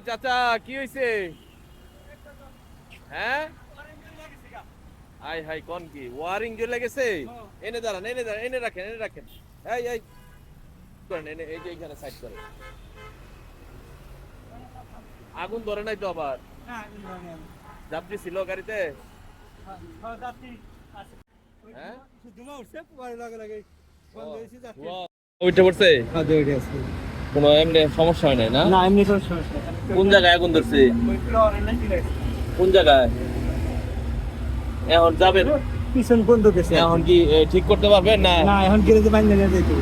চাচা কি হয়েছে হ্যাঁ? আই হাই কোন কি? ওয়ারিং জ্বলে গেছে? এনে দাঁড়ান এনে দাঁড়ান এনে রাখেন এনে রাখেন। এই এই। করেন এনে এই যে এখানে সাইড করেন আগুন ধরে নাই তো আবার? যাত্রী ছিল গাড়িতে? হ্যাঁ উঠে পড়ছে? কোনো এমনি সমস্যা হয় নাই না? না এমনি সমস্যা কোন জায়গায় আগুন ধরছে? কোন জায়গায়? এখন যাবেন? পিছন বন্ধ গেছে এখন কি ঠিক করতে পারবেন না? না এখন গ্যারেজে বাইন্ধে নিয়ে যাইতো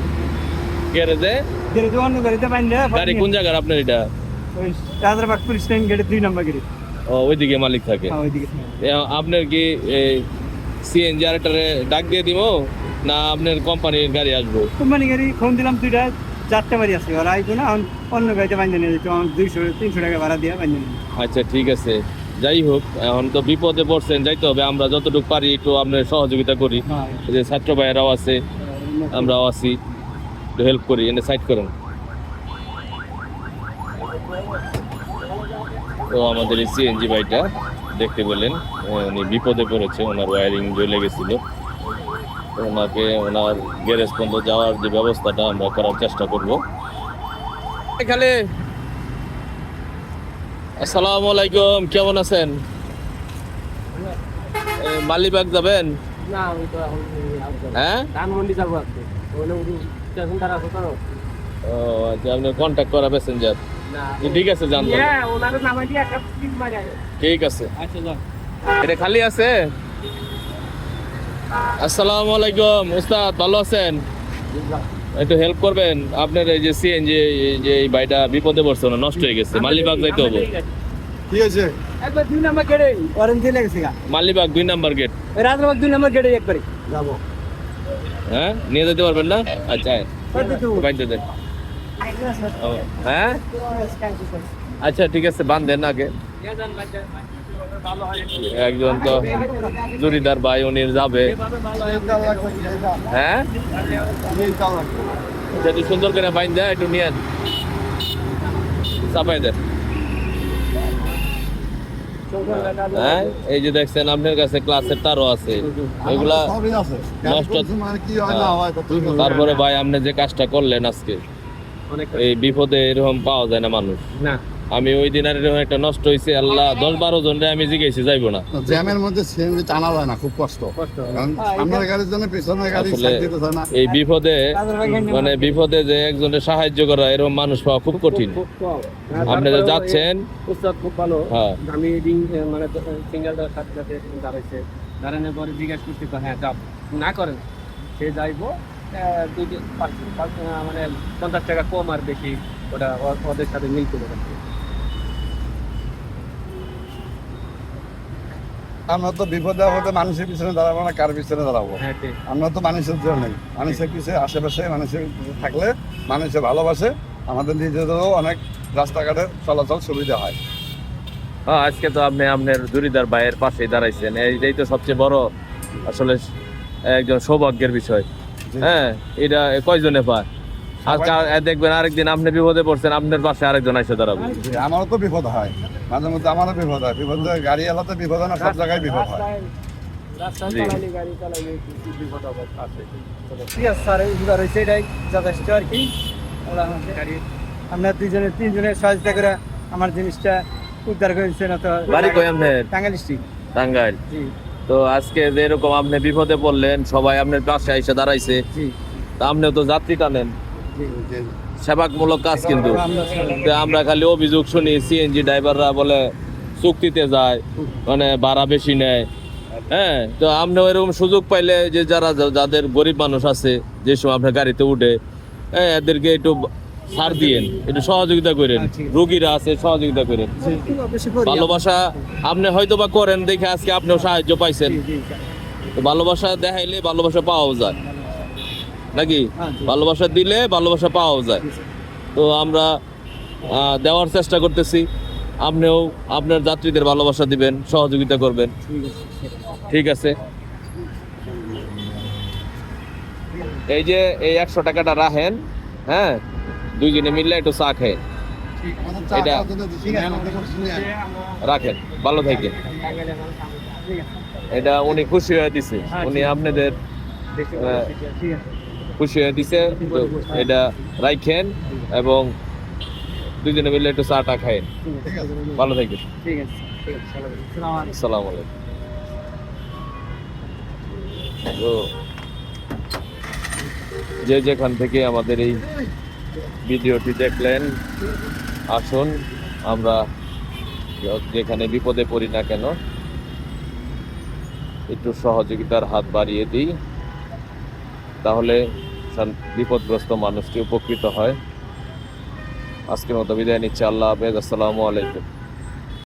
গ্যারেজে? গ্যারেজে অন্য গাড়িতে বাইন্ধে গাড়ি কোন জায়গার আপনার এটা? ওই রাজারবাগ পুলিশ লাইন গেটে দুই নম্বর গেটে। ও ওইদিকে মালিক থাকে। হ্যাঁ আপনার কি সিএনজি আরেকটারে ডাক দিয়ে দিব না আপনার কোম্পানির গাড়ি আসব? কোম্পানি গাড়ি ফোন দিলাম দুইটা। চারটে বাড়ি আছে ওরা আইবো না অন্য গাড়িতে বাইন্ধে নিয়ে যেত আমার দুইশো তিনশো টাকা ভাড়া দিয়ে বাইন্ধে নিয়ে আচ্ছা ঠিক আছে। যাই হোক এখন তো বিপদে পড়ছেন যাইতে হবে আমরা যতটুকু পারি একটু আপনার সহযোগিতা করি। হ্যাঁ। যে ছাত্র ভাইয়েরাও আছে আমরাও আছি একটু হেল্প করি এনে সাইড করেন। তো আমাদের এই সিএনজি বাইটা দেখতে বললেন উনি বিপদে পড়েছে ওনার ওয়ারিং জ্বলে গেছিল। ওনাকে ওনার গ্যারেজ পর্যন্ত যাওয়ার যে ব্যবস্থাটা আমরা করার চেষ্টা করব। এখানে আসসালামু আলাইকুম কেমন আছেন? মালিবাগ যাবেন? না আমি তো এখন হ্যাঁ? ও আচ্ছা আপনি কন্ট্যাক্ট করা প্যাসেঞ্জার ঠিক আছে। হ্যাঁ ঠিক আছে। আচ্ছা এটা খালি আছে? আসসালামু আলাইকুম উস্তাদ ভালো আছেন? একটু হেল্প করবেন? আপনার এই যে সিএনজি যে এই বাইটা বিপদে পড়ছে না নষ্ট হয়ে গেছে। মালিবাগ যাইতে হবে। ঠিক আছে একবার দুই নম্বর গেটে। দিয়ে লেগেছে মালিবাগ দুই নাম্বার গেট। রাজবাগ দুই নম্বর গেটে একবারে। যাব। হ্যাঁ? নিয়ে যেতে পারবেন না? আচ্ছা বাইতে দেন। হ্যাঁ? আচ্ছা ঠিক আছে বান দেন আগে একজন তো জুরিদার ভাই, উনি যাবে। হ্যাঁ? যদি সুন্দর করে বাইন দেয় একটু নিয়ে চাপাই দেন। হ্যাঁ? এই যে দেখছেন, আপনার কাছে ক্লাসের তারও আছে। এগুলা তারপরে ভাই, আপনি যে কাজটা করলেন আজকে, এই বিপদে এরকম পাওয়া যায় না মানুষ। না। আমি ওই দিন আর এরকম একটা নষ্ট হয়েছে আল্লাহ দশ বারো জনরে আমি জিজ্ঞেসি যাইবো না। জ্যামের মধ্যে সিএনজি টানা যায় না খুব কষ্ট। কষ্ট। কারণ সামনের গাড়ির জন্য পিছনের গাড়ি সাইড দিতে চায় না। এই বিপদে মানে বিপদে যে একজনের সাহায্য করা এরকম মানুষ পাওয়া খুব কঠিন। আপনি যে যাচ্ছেন উস্তাদ খুব ভালো। হ্যাঁ। আমি রিং মানে সিঙ্গেলটার সাথে সাথে দাঁড়াইছে। দাঁড়ানোর পরে জিজ্ঞাসা করতে তো হ্যাঁ যাও। না করেন। সে যাইবো দুই মানে পঞ্চাশ টাকা কম আর বেশি ওটা ওদের সাথে মিল করে আমরা তো বিপদে আপদে মানুষের পিছনে দাঁড়াবো না কার পিছনে দাঁড়াবো? হ্যাঁ আমরা তো মানুষের জন্য নেই। মানুষের পিছিয়ে আশেপাশে মানুষের থাকলে মানুষে ভালোবাসে আমাদের নিজেদেরও অনেক রাস্তাঘাটের চলাচল সুবিধা হয়। হ্যাঁ আজকে তো আপনি আপনার জুরিদার ভাইয়ের পাশেই দাঁড়াইছেন। এইটাই তো সবচেয়ে বড় আসলে একজন সৌভাগ্যের বিষয়। হ্যাঁ এটা কয়জনে পায়? আজকে দেখবেন আরেকদিন আপনি বিপদে পড়ছেন আপনার পাশে আরেকজন এসে দাঁড়াবে। আমারও তো বিপদ হয়। মাঝে মধ্যে আমারও বিপদ হয়। বিপদ হয়, গাড়ি এলাতে বিপদ না সব জায়গায় বিপদ হয়। ঠিক আছে স্যার রয়েছে এটাই যথেষ্ট আর কি। গাড়ি আমরা দুজনে তিনজনের সহযোগিতা করে আমার জিনিসটা উদ্ধার করেছে না তো বাড়ি কই আপনার? টাঙ্গাইল স্ট্রিট টাঙ্গাইল। তো আজকে যেরকম আপনি বিপদে পড়লেন সবাই আপনার পাশে এসে দাঁড়াইছে। জি। তা আপনিও তো যাত্রী টানেন। সেবাকমূলক কাজ কিন্তু। আমরা খালি অভিযোগ শুনি সিএনজি ড্রাইভাররা বলে চুক্তিতে যায় মানে ভাড়া বেশি নেয়। হ্যাঁ তো আপনি এরকম সুযোগ পাইলে যে যারা, যাদের গরিব মানুষ আছে, যে সময় আপনার গাড়িতে উঠে হ্যাঁ এদেরকে একটু ছাড় দিয়েন, একটু সহযোগিতা করেন। রুগীরা আছে, সহযোগিতা করেন। ভালোবাসা আপনি হয়তো বা করেন, দেখে আজকে আপনিও সাহায্য পাইছেন। ভালোবাসা দেখাইলে ভালোবাসা পাওয়াও যায়। নাকি? হ্যাঁ, ভালোবাসা দিলে ভালোবাসা পাওয়াও যায়। তো আমরা দেওয়ার চেষ্টা করতেছি। আপনিও আপনার যাত্রীদের ভালোবাসা দিবেন সহযোগিতা করবেন। ঠিক আছে এই যে এই একশো টাকাটা রাখেন হ্যাঁ? দুইজনে মিললে একটু চা খেয়ে এটা রাখেন ভালো আছে। এটা উনি খুশি হয়ে দিছে। উনি আপনাদের হয়ে দিছে তো এটা রাখেন এবং দুজনে মিলে একটু চাটা খায়েন ঠিক ভালো থাকেন ঠিক আছে আসসালামু আলাইকুম। তো যে যেখান থেকে আমাদের এই ভিডিওটি দেখলেন আসুন আমরা যেখানে বিপদে পড়ি না কেন একটু সহযোগিতার হাত বাড়িয়ে দিই। তাহলে বিপদগ্রস্ত মানুষটি উপকৃত হয়। আজকের মতো বিদায় নিচ্ছি। আল্লাহ হাফেজ। আসসালামু আলাইকুম।